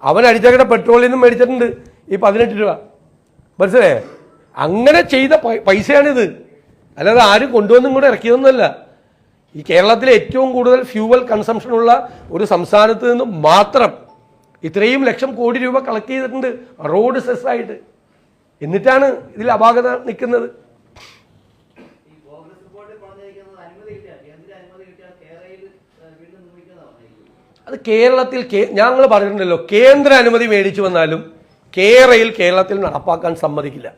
അവൻ അടിച്ചേക്കണ പെട്രോളിൽ നിന്നും മേടിച്ചിട്ടുണ്ട് ഈ പതിനെട്ട് രൂപ. മനസ്സിലായേ? അങ്ങനെ ചെയ്ത പൈസയാണിത്. അല്ലാതെ ആരും കൊണ്ടുവന്നും കൂടെ ഇറക്കിയതൊന്നുമല്ല. ഈ കേരളത്തിലെ ഏറ്റവും കൂടുതൽ ഫ്യൂവൽ കൺസംഷൻ ഉള്ള ഒരു സംസ്ഥാനത്ത് നിന്ന് മാത്രം ഇത്രയും ലക്ഷം കോടി രൂപ കളക്ട് ചെയ്തിട്ടുണ്ട് റോഡ് സെസ്സായിട്ട്. എന്നിട്ടാണ് ഇതിൽ അപാകത നിൽക്കുന്നത്. അത് കേരളത്തിൽ ഞങ്ങൾ പറഞ്ഞിട്ടുണ്ടല്ലോ കേന്ദ്ര അനുമതി മേടിച്ചു വന്നാലും കേരയിൽ കേരളത്തിൽ നടപ്പാക്കാൻ സമ്മതിക്കില്ല.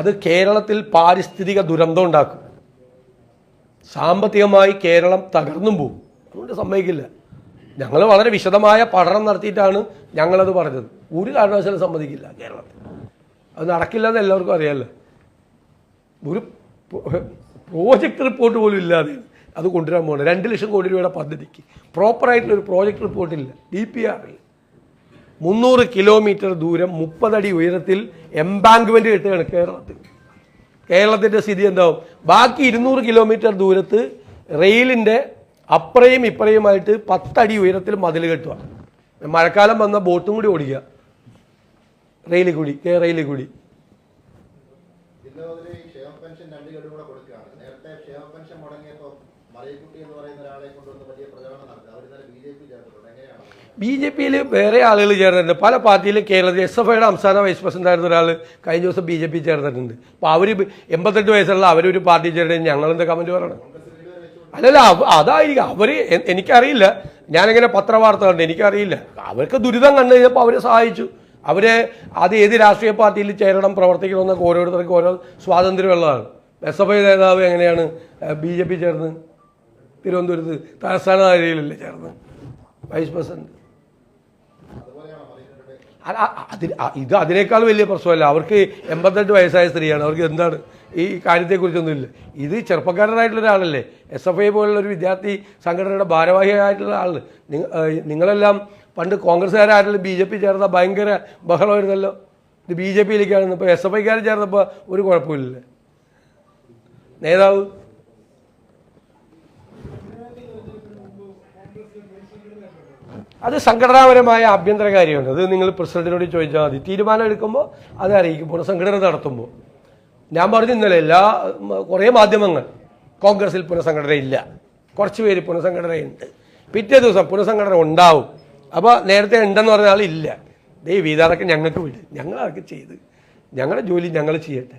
അത് കേരളത്തിൽ പാരിസ്ഥിതിക ദുരന്തം ഉണ്ടാക്കും. സാമ്പത്തികമായി കേരളം തകർന്നും പോകും അതുകൊണ്ട് സമ്മതിക്കില്ല. ഞങ്ങൾ വളരെ വിശദമായ പഠനം നടത്തിയിട്ടാണ് ഞങ്ങളത് പറഞ്ഞത്. ഒരു കാരണവശാലും സമ്മതിക്കില്ല കേരളത്തിൽ. അത് നടക്കില്ലെന്ന് എല്ലാവർക്കും അറിയാമല്ലോ ഒരു പ്രോജക്റ്റ് റിപ്പോർട്ട് പോലും ഇല്ലാതെ അത് കൊണ്ടുവരാൻ പോകണം രണ്ട് ലക്ഷം കോടി രൂപയുടെ പദ്ധതിക്ക് പ്രോപ്പറായിട്ടുള്ളൊരു പ്രോജക്റ്റ് റിപ്പോർട്ടില്ല ഡി പി ആറിൽ മുന്നൂറ് കിലോമീറ്റർ ദൂരം മുപ്പതടി ഉയരത്തിൽ എംബാങ്ക്മെന്റ് കെട്ടുകയാണ് കേരളത്തിൽ. കേരളത്തിന്റെ സ്ഥിതി എന്താവും? ബാക്കി ഇരുന്നൂറ് കിലോമീറ്റർ ദൂരത്ത് റെയിലിന്റെ അപ്പുറയും ഇപ്പുറയുമായിട്ട് പത്തടി ഉയരത്തിൽ മതിൽ കെട്ടുക. മഴക്കാലം വന്ന ബോട്ടും കൂടി ഓടിക്കുക. റെയിലിൽ കൂടി കെ റെയിലിൽ കൂടി ബി ജെ പിയിൽ വേറെ ആളുകൾ ചേർന്നിട്ടുണ്ട്. പല പാർട്ടിയിലും കേരളത്തിൽ എസ് എഫ് ഐയുടെ സംസ്ഥാന വൈസ് പ്രസിഡന്റ് ആയിരുന്ന ഒരാൾ കഴിഞ്ഞ ദിവസം ബി ജെ പി ചേർന്നിട്ടുണ്ട്. അപ്പോൾ അവർ എൺപത്തെട്ട് വയസ്സുള്ള അവരൊരു പാർട്ടി ചേർന്ന് ഞങ്ങളെന്താ കമന്റ് പറയണം? അല്ലല്ല അതായിരിക്കും. അവർ എനിക്കറിയില്ല. ഞാനിങ്ങനെ പത്രവാർത്ത കണ്ട്. എനിക്കറിയില്ല. അവർക്ക് ദുരിതം കണ്ടു കഴിഞ്ഞപ്പോൾ അവരെ സഹായിച്ചു. അവരെ അത് ഏത് രാഷ്ട്രീയ പാർട്ടിയിൽ ചേരണം പ്രവർത്തിക്കണമെന്നൊക്കെ ഓരോരുത്തർക്കും ഓരോ സ്വാതന്ത്ര്യമുള്ളതാണ്. എസ് എഫ് ഐ നേതാവ് എങ്ങനെയാണ് ബി ജെ പി ചേർന്ന്? തിരുവനന്തപുരത്ത് തലസ്ഥാന നഗരിയിലല്ലേ ചേർന്ന്? വൈസ് പ്രസിഡന്റ് അത് ഇത് അതിനേക്കാൾ വലിയ പ്രശ്നമല്ല. അവർക്ക് എൺപത്തെട്ട് വയസ്സായ സ്ത്രീയാണ്. അവർക്ക് എന്താണ് ഈ കാര്യത്തെക്കുറിച്ചൊന്നുമില്ല. ഇത് ചെറുപ്പക്കാരനായിട്ടുള്ള ഒരാളല്ലേ. എസ് എഫ് ഐ പോലുള്ള ഒരു വിദ്യാർത്ഥി സംഘടനയുടെ ഭാരവാഹിയായിട്ടുള്ള നിങ്ങ- നിങ്ങളെല്ലാം പണ്ട് കോൺഗ്രസ്സുകാരായിട്ടുള്ള ബി ജെ പി ചേർന്ന ഭയങ്കര ബഹളമായിരുന്നല്ലോ. ഇത് ബി ജെ പിയിലേക്കാണ് ഇപ്പോൾ എസ് എഫ് ഐക്കാർ ചേർന്നപ്പോൾ ഒരു കുഴപ്പമില്ലല്ലേ നേതാവ്. അത് സംഘടനാപരമായ ആഭ്യന്തര കാര്യമാണ്. അത് നിങ്ങൾ പ്രസിഡന്റിനോട് ചോദിച്ചാൽ മതി. തീരുമാനം എടുക്കുമ്പോൾ അത് അറിയിക്കും. പുനഃസംഘടന നടത്തുമ്പോൾ ഞാൻ പറഞ്ഞു ഇന്നലെ എല്ലാ കുറേ മാധ്യമങ്ങൾ കോൺഗ്രസിൽ പുനഃസംഘടന ഇല്ല. കുറച്ച് പേര് പുനഃസംഘടനയുണ്ട്. പിറ്റേ ദിവസം പുനഃസംഘടന ഉണ്ടാവും. അപ്പോൾ നേരത്തെ ഉണ്ടെന്ന് പറഞ്ഞ ആളില്ല ദൈ വീതാറൊക്കെ ഞങ്ങൾക്ക് വിട്. ഞങ്ങളതൊക്കെ ചെയ്ത്. ഞങ്ങളുടെ ജോലി ഞങ്ങൾ ചെയ്യട്ടെ.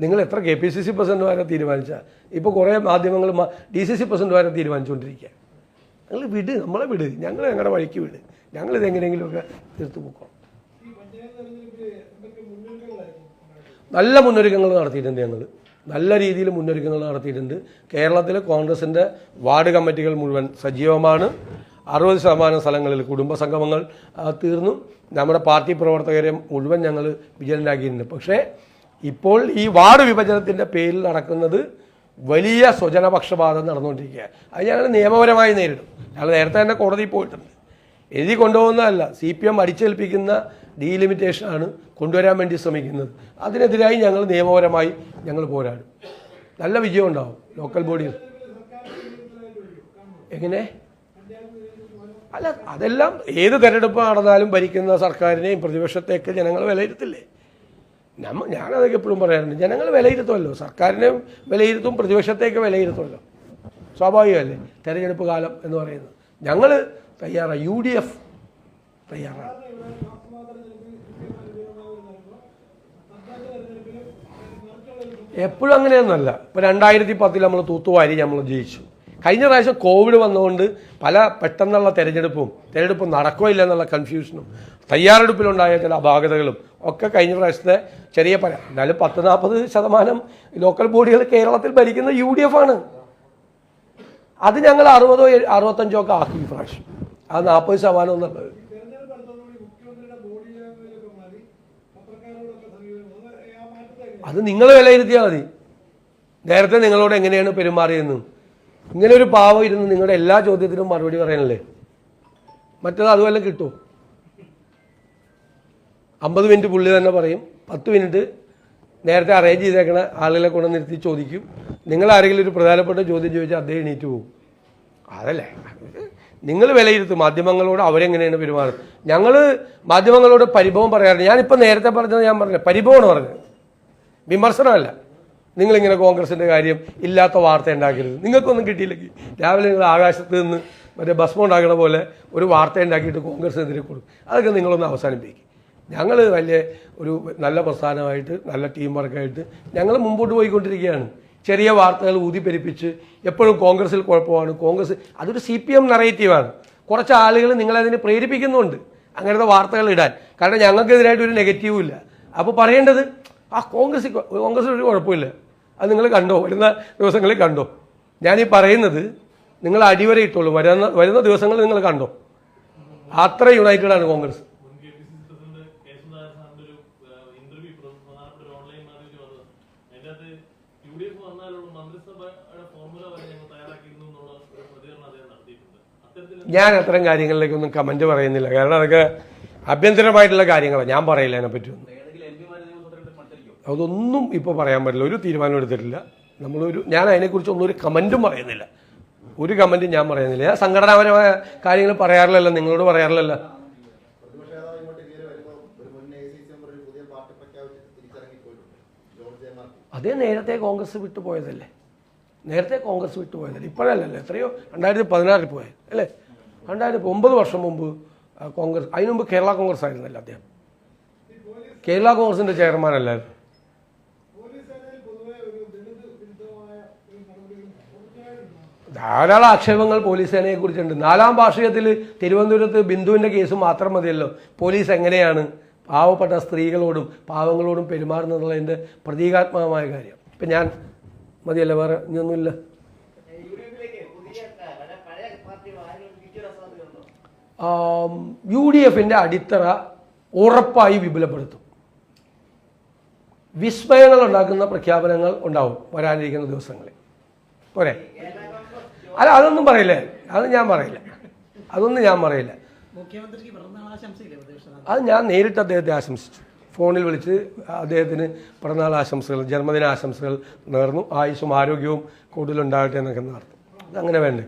നിങ്ങൾ എത്ര കെ പി സി സി പ്രസിഡന്റുമാരെ തീരുമാനിച്ചാൽ ഇപ്പോൾ കുറേ മാധ്യമങ്ങൾ ഡി സി സി പ്രസിഡന്റുമാരെ തീരുമാനിച്ചുകൊണ്ടിരിക്കുക നിങ്ങൾ വിട് നമ്മളെ വിട്. ഞങ്ങൾ ഞങ്ങളുടെ വഴിക്ക് വിട്. ഞങ്ങളിതെങ്ങനെയെങ്കിലുമൊക്കെ തീർത്തു പോക്കോളാം. നല്ല മുന്നൊരുക്കങ്ങൾ നടത്തിയിട്ടുണ്ട് ഞങ്ങൾ നല്ല രീതിയിൽ മുന്നൊരുക്കങ്ങൾ നടത്തിയിട്ടുണ്ട്. കേരളത്തിലെ കോൺഗ്രസിന്റെ വാർഡ് കമ്മിറ്റികൾ മുഴുവൻ സജീവമാണ്. അറുപത് ശതമാനം സ്ഥലങ്ങളിൽ കുടുംബ സംഗമങ്ങൾ തീർന്നു. നമ്മുടെ പാർട്ടി പ്രവർത്തകരെ മുഴുവൻ ഞങ്ങൾ വിജയനാക്കിയിട്ടുണ്ട് പക്ഷേ ഇപ്പോൾ ഈ വാർഡ് വിഭജനത്തിന്റെ പേരിൽ നടക്കുന്നത് വലിയ സ്വജനപക്ഷപാതം നടന്നുകൊണ്ടിരിക്കുക അത് ഞങ്ങൾ നിയമപരമായി നേരിടും. ഞങ്ങൾ നേരത്തെ തന്നെ കോടതിയിൽ പോയിട്ടുണ്ട്. എഴുതി കൊണ്ടുപോകുന്നതല്ല സി പി എം അടിച്ചേൽപ്പിക്കുന്ന ഡീലിമിറ്റേഷനാണ് കൊണ്ടുവരാൻ വേണ്ടി ശ്രമിക്കുന്നത്. അതിനെതിരായി ഞങ്ങൾ നിയമപരമായി ഞങ്ങൾ പോരാടും. നല്ല വിജയം ഉണ്ടാവും ലോക്കൽ ബോഡിയിൽ എങ്ങനെ? അല്ല അതെല്ലാം ഏത് തെരഞ്ഞെടുപ്പ് നടന്നാലും ഭരിക്കുന്ന സർക്കാരിനെയും പ്രതിപക്ഷത്തെയൊക്കെ ജനങ്ങൾ വിലയിരുത്തില്ലേ? നമ്മ ഞാനതൊക്കെ എപ്പോഴും പറയാറുണ്ട് ജനങ്ങൾ വിലയിരുത്തുമല്ലോ. സർക്കാരിനെ വിലയിരുത്തും പ്രതിപക്ഷത്തെയൊക്കെ വിലയിരുത്തുമല്ലോ. സ്വാഭാവികമല്ലേ? തെരഞ്ഞെടുപ്പ് കാലം എന്ന് പറയുന്നത്. ഞങ്ങൾ തയ്യാറാണ് യു ഡി എഫ് തയ്യാറാണ്. എപ്പോഴും അങ്ങനെയൊന്നുമല്ല. ഇപ്പോൾ രണ്ടായിരത്തി പത്തിൽ നമ്മൾ തൂത്തുവാരി നമ്മൾ ജയിച്ചു. കഴിഞ്ഞ പ്രാവശ്യം കോവിഡ് വന്നുകൊണ്ട് പല പെട്ടെന്നുള്ള തെരഞ്ഞെടുപ്പും തിരഞ്ഞെടുപ്പ് നടക്കോ ഇല്ല എന്നുള്ള കൺഫ്യൂഷനും തയ്യാറെടുപ്പിലുണ്ടായ ചില അപാകതകളും ഒക്കെ കഴിഞ്ഞ പ്രാവശ്യത്തെ ചെറിയ പല എന്നാലും പത്ത് നാൽപ്പത് ശതമാനം ലോക്കൽ ബോഡികൾ കേരളത്തിൽ ഭരിക്കുന്ന യു ഡി എഫ് ആണ്. അത് ഞങ്ങൾ അറുപതോ അറുപത്തഞ്ചോ ഒക്കെ ആക്കി പ്രാവശ്യം. അത് നാൽപ്പത് ശതമാനം എന്നുള്ളത് അത് നിങ്ങൾ വിലയിരുത്തിയാൽ മതി. നേരത്തെ നിങ്ങളോട് എങ്ങനെയാണ് പെരുമാറിയെന്ന്. ഇങ്ങനെ ഒരു പാവം ഇരുന്ന് നിങ്ങളുടെ എല്ലാ ചോദ്യത്തിനും മറുപടി പറയാനല്ലേ? മറ്റത് അതുമല്ല കിട്ടുമോ അമ്പത് മിനിറ്റ് പുള്ളി തന്നെ പറയും. പത്ത് മിനിറ്റ് നേരത്തെ അറേഞ്ച് ചെയ്തേക്കണ ആളുകളെ കൊണ്ട് നിർത്തി ചോദിക്കും. നിങ്ങൾ ആരെങ്കിലും ഒരു പ്രധാനപ്പെട്ട ചോദ്യം ചോദിച്ചാൽ അദ്ദേഹം എണീറ്റ് പോകും. അതല്ലേ? നിങ്ങൾ വിലയിരുത്തും മാധ്യമങ്ങളോട് അവരെങ്ങനെയാണ് പെരുമാറുന്നത്? ഞങ്ങൾ മാധ്യമങ്ങളോട് പരിഭവം പറയാറുണ്ട് ഞാനിപ്പോൾ നേരത്തെ പറഞ്ഞത് ഞാൻ പറഞ്ഞത് പരിഭവമാണ് പറഞ്ഞത്. വിമർശനമല്ല. നിങ്ങളിങ്ങനെ കോൺഗ്രസിന്റെ കാര്യം ഇല്ലാത്ത വാർത്ത ഉണ്ടാക്കരുത്. നിങ്ങൾക്കൊന്നും കിട്ടിയില്ലെങ്കിൽ രാവിലെ നിങ്ങൾ ആകാശത്ത് നിന്ന് മറ്റേ ഭസ്മം ഉണ്ടാക്കുന്ന പോലെ ഒരു വാർത്ത ഉണ്ടാക്കിയിട്ട് കോൺഗ്രസിനെതിരെ കൊടുക്കും. അതൊക്കെ നിങ്ങളൊന്ന് അവസാനിപ്പിക്കും. ഞങ്ങൾ വലിയ ഒരു നല്ല പ്രസ്ഥാനമായിട്ട് നല്ല ടീം വർക്കായിട്ട് ഞങ്ങൾ മുമ്പോട്ട് പോയിക്കൊണ്ടിരിക്കുകയാണ്. ചെറിയ വാർത്തകൾ ഊതിപ്പെരിപ്പിച്ച് എപ്പോഴും കോൺഗ്രസിൽ കുഴപ്പമാണ്. കോൺഗ്രസ് അതൊരു സി പി എം നറേറ്റീവാണ് കുറച്ച് ആളുകൾ നിങ്ങളതിനെ പ്രേരിപ്പിക്കുന്നുണ്ട് അങ്ങനത്തെ വാർത്തകൾ ഇടാൻ. കാരണം ഞങ്ങൾക്കെതിരായിട്ട് ഒരു നെഗറ്റീവും ഇല്ല. അപ്പോൾ പറയേണ്ടത് ആ കോൺഗ്രസ് കോൺഗ്രസിന് ഒരു കുഴപ്പമില്ല. അത് നിങ്ങൾ കണ്ടോ? വരുന്ന ദിവസങ്ങളിൽ കണ്ടോ? ഞാനീ പറയുന്നത് നിങ്ങൾ അടിവരെ ഇട്ടോളൂ. വരുന്ന വരുന്ന ദിവസങ്ങളിൽ നിങ്ങൾ കണ്ടോ? അത്ര യുണൈറ്റഡ് ആണ് കോൺഗ്രസ്. ഞാൻ അത്തരം കാര്യങ്ങളിലേക്കൊന്നും കമന്റ് പറയുന്നില്ല. കാരണം അതൊക്കെ ആഭ്യന്തരമായിട്ടുള്ള കാര്യങ്ങളാണ്. ഞാൻ പറയില്ല അതിനെപ്പറ്റി ഒന്നും അതൊന്നും ഇപ്പോൾ പറയാൻ പറ്റില്ല. ഒരു തീരുമാനം എടുത്തിട്ടില്ല. നമ്മളൊരു ഞാൻ അതിനെക്കുറിച്ച് ഒന്നും ഒരു കമന്റും പറയുന്നില്ല. ഒരു കമന്റും ഞാൻ പറയുന്നില്ല. ഞാൻ സംഘടനാപരമായ കാര്യങ്ങൾ പറയാറില്ലല്ലോ നിങ്ങളോട് പറയാറില്ലല്ലോ. അതേ നേരത്തെ കോൺഗ്രസ് വിട്ടുപോയതല്ലേ നേരത്തെ കോൺഗ്രസ് വിട്ടുപോയതല്ലേ ഇപ്പോഴല്ലല്ലോ? എത്രയോ രണ്ടായിരത്തി പതിനാറിൽ പോയത് അല്ലേ? രണ്ടായിരത്തി ഒമ്പത് വർഷം മുമ്പ് കോൺഗ്രസ് അതിനു മുമ്പ് കേരള കോൺഗ്രസ് ആയിരുന്നല്ലോ അദ്ദേഹം. കേരള കോൺഗ്രസിന്റെ ചെയർമാൻ അല്ലായിരുന്നു പോലീസ് സേനയിൽ പൊതുവെ ഒരു ദളിത് വിരുദ്ധമായ ഒരു നടപടികൾ തുടർച്ചയായിട്ടുണ്ടാകും ധാരാളം ആക്ഷേപങ്ങൾ പോലീസ് സേനയെ കുറിച്ചുണ്ട്. നാലാം വാർഷികത്തിൽ തിരുവനന്തപുരത്ത് ബിന്ദുവിന്റെ കേസ് മാത്രം മതിയല്ലോ. പോലീസ് എങ്ങനെയാണ് പാവപ്പെട്ട സ്ത്രീകളോടും പാവങ്ങളോടും പെരുമാറുന്നതിന്റെ പ്രതീകാത്മകമായ കാര്യം? ഇപ്പം ഞാൻ മതിയല്ലേ വേറെ ഇനിയൊന്നുമില്ല. യു ഡി എഫിന്റെ അടിത്തറ ഉറപ്പായി വിപുലപ്പെടുത്തും. വിസ്മയങ്ങൾ ഉണ്ടാക്കുന്ന പ്രഖ്യാപനങ്ങൾ ഉണ്ടാവും വരാനിരിക്കുന്ന ദിവസങ്ങളിൽ. പോരെ? അല്ല അതൊന്നും പറയില്ലേ. അത് ഞാൻ പറയില്ല. അതൊന്നും ഞാൻ പറയില്ല. അത് ഞാൻ നേരിട്ട് അദ്ദേഹത്തെ ആശംസിച്ചു. ഫോണിൽ വിളിച്ച് അദ്ദേഹത്തിന് പിറന്നാൾ ആശംസകൾ ജന്മദിന ആശംസകൾ നേർന്നു. ആയുസ്സും ആരോഗ്യവും കൂടുതലുണ്ടാകട്ടെ എന്നൊക്കെ നേർന്നു. അതങ്ങനെ വേണ്ടേ?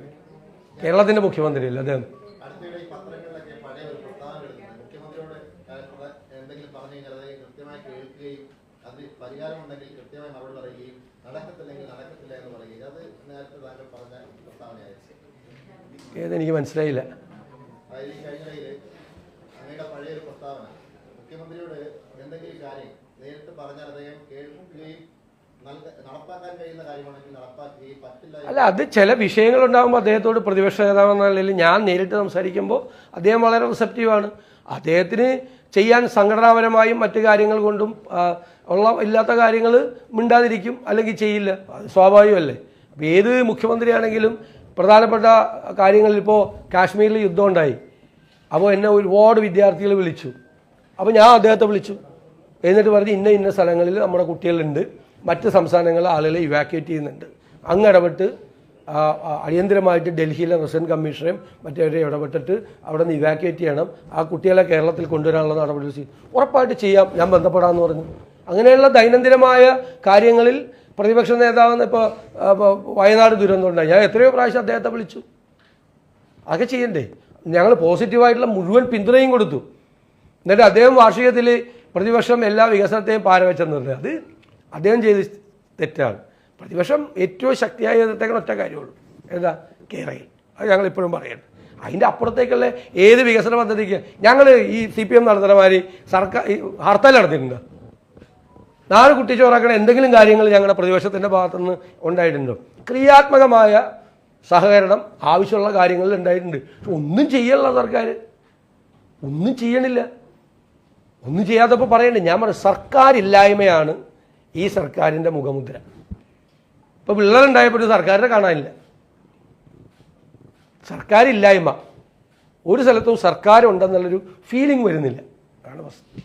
കേരളത്തിന്റെ മുഖ്യമന്ത്രിയല്ലേ അദ്ദേഹം അടുത്തിടെ ഈ പത്രങ്ങളിലൊക്കെ പഴയ ഒരു പ്രസ്താവന എടുക്കുന്നത് മുഖ്യമന്ത്രിയോട് കാര്യം പറ- എന്തെങ്കിലും പറഞ്ഞു കഴിഞ്ഞാൽ അത് കൃത്യമായി കേൾക്കുകയും അത് പരിഹാരമുണ്ടെങ്കിൽ കൃത്യമായി മറുപടി പറയുകയും നടക്കത്തില്ലെങ്കിൽ നടക്കത്തില്ല എന്ന് പറയുകയും അത് നേരത്തെ താങ്കൾ പറഞ്ഞ പ്രസ്താവനയായിരുന്നു ഏതെനിക്ക് മനസ്സിലായില്ല. മുഖ്യമന്ത്രിയോട് എന്തെങ്കിലും കാര്യം നേരിട്ട് പറഞ്ഞാൽ അദ്ദേഹം കേൾക്കുകയും അല്ല അത് ചില വിഷയങ്ങൾ ഉണ്ടാകുമ്പോൾ അദ്ദേഹത്തോട് പ്രതിപക്ഷ നേതാവ് എന്ന നിലയിൽ ഞാൻ നേരിട്ട് സംസാരിക്കുമ്പോൾ അദ്ദേഹം വളരെ റിസപ്റ്റീവാണ് അദ്ദേഹത്തിന് ചെയ്യാൻ സംഘടനാപരമായും മറ്റു കാര്യങ്ങൾ കൊണ്ടും ഉള്ള ഇല്ലാത്ത കാര്യങ്ങൾ മിണ്ടാതിരിക്കും അല്ലെങ്കിൽ ചെയ്യില്ല. അത് സ്വാഭാവികമല്ലേ? അപ്പോൾ ഏത് മുഖ്യമന്ത്രിയാണെങ്കിലും പ്രധാനപ്പെട്ട കാര്യങ്ങളിൽ ഇപ്പോൾ കാശ്മീരിൽ യുദ്ധം ഉണ്ടായി. അപ്പോൾ എന്നെ ഒരുപാട് വിദ്യാർത്ഥികൾ വിളിച്ചു. അപ്പോൾ ഞാൻ അദ്ദേഹത്തെ വിളിച്ചു. എന്നിട്ട് പറഞ്ഞ് ഇന്ന ഇന്ന സ്ഥലങ്ങളിൽ നമ്മുടെ കുട്ടികളുണ്ട്. മറ്റ് സംസ്ഥാനങ്ങളിലെ ആളുകളെ ഇവാക്യുവേറ്റ് ചെയ്യുന്നുണ്ട്. അങ്ങ് ഇടപെട്ട് അടിയന്തരമായിട്ട് ഡൽഹിയിലെ റെസിഡന്റ് കമ്മീഷണറെയും മറ്റേവരെയും ഇടപെട്ടിട്ട് അവിടെ നിന്ന് ഇവാക്യുവേറ്റ് ചെയ്യണം. ആ കുട്ടികളെ കേരളത്തിൽ കൊണ്ടുവരാനുള്ള നടപടി ഉറപ്പായിട്ട് ചെയ്യാം. ഞാൻ ബന്ധപ്പെടാമെന്ന് പറഞ്ഞു. അങ്ങനെയുള്ള ദൈനംദിനമായ കാര്യങ്ങളിൽ പ്രതിപക്ഷ നേതാവെന്ന് ഇപ്പോൾ വയനാട് ദുരന്തം ഉണ്ടായി ഞാൻ എത്രയോ പ്രാവശ്യം അദ്ദേഹത്തെ വിളിച്ചു. അതൊക്കെ ചെയ്യണ്ടേ? ഞങ്ങൾ പോസിറ്റീവായിട്ടുള്ള മുഴുവൻ പിന്തുണയും കൊടുത്തു. എന്നിട്ട് അദ്ദേഹം വാർഷികത്തിൽ പ്രതിപക്ഷം എല്ലാ വികസനത്തെയും പാരവെച്ചെന്നുണ്ട് അത് അദ്ദേഹം ചെയ്ത് തെറ്റാണ്. പ്രതിപക്ഷം ഏറ്റവും ശക്തിയായി എതിർത്തേക്കുന്ന ഒറ്റ കാര്യമുള്ളൂ. എന്താ? കേരളയിൽ. അത് ഞങ്ങൾ ഇപ്പോഴും പറയുന്നത് അതിന്റെ അപ്പുറത്തേക്കുള്ള ഏത് വികസന പദ്ധതിക്ക് ഞങ്ങൾ ഈ സി പി എം നടത്തുന്ന സർക്കാർ ഹർത്താൽ നടത്തിയിട്ടുണ്ടോ? നാല് കുട്ടിച്ചോറാക്കണ എന്തെങ്കിലും കാര്യങ്ങൾ ഞങ്ങളുടെ പ്രതിപക്ഷത്തിന്റെ ഭാഗത്തുനിന്ന് ഉണ്ടായിട്ടുണ്ടോ. ക്രിയാത്മകമായ സഹകരണം ആവശ്യമുള്ള കാര്യങ്ങളിൽ ഉണ്ടായിട്ടുണ്ട്. ഒന്നും ചെയ്യല്ല സർക്കാർ ഒന്നും ചെയ്യണില്ല. ഒന്നും ചെയ്യാത്തപ്പോൾ പറയണ്ടേ. ഞാൻ പറഞ്ഞു സർക്കാരില്ലായ്മയാണ് ഈ സർക്കാരിന്റെ മുഖമുദ്ര. ഇപ്പോൾ പിള്ളേരുണ്ടായപ്പോൾ സർക്കാരിനെ കാണാനില്ല. സർക്കാരില്ലായ്മ. ഒരു സ്ഥലത്തും സർക്കാരുണ്ടെന്നുള്ളൊരു ഫീലിംഗ് വരുന്നില്ല. അതാണ് വസ്തുത